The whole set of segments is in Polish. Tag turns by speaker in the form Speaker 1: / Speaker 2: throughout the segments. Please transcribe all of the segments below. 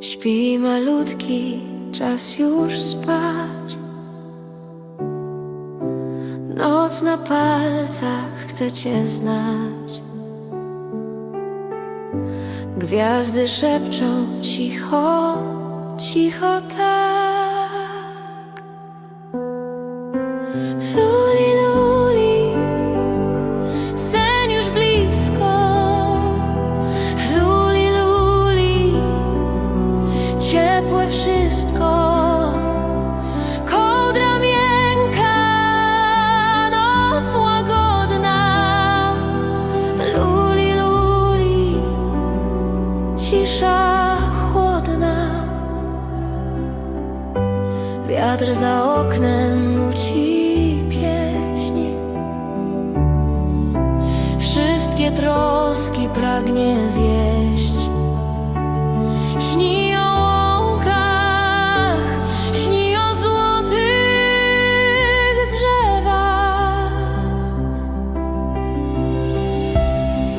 Speaker 1: Śpi malutki, czas już spać. Noc na palcach chce cię znać. Gwiazdy szepczą cicho, cicho tak. Ciepłe wszystko. Kołdra miękka, noc łagodna. Luli, luli, cisza chłodna. Wiatr za oknem nuci pieśni. Wszystkie troski pragnie zjeść.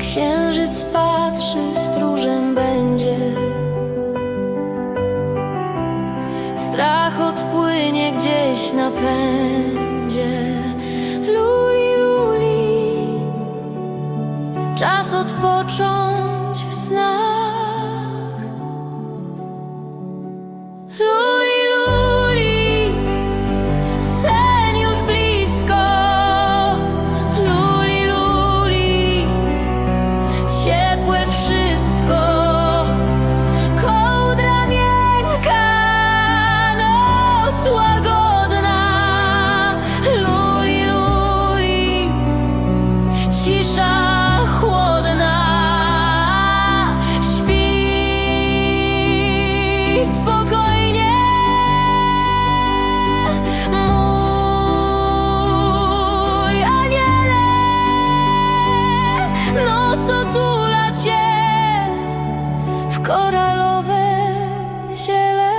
Speaker 1: Księżyc patrzy, stróżem będzie. Strach odpłynie gdzieś na pędzie. Luli, luli, czas odpocząć w snach. Noc otula cię w koralowe ziele.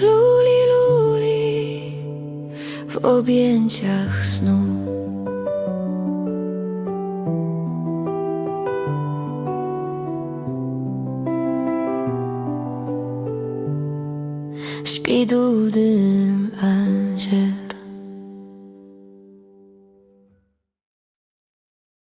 Speaker 1: Luli, luli w objęciach snu. Śpi dudym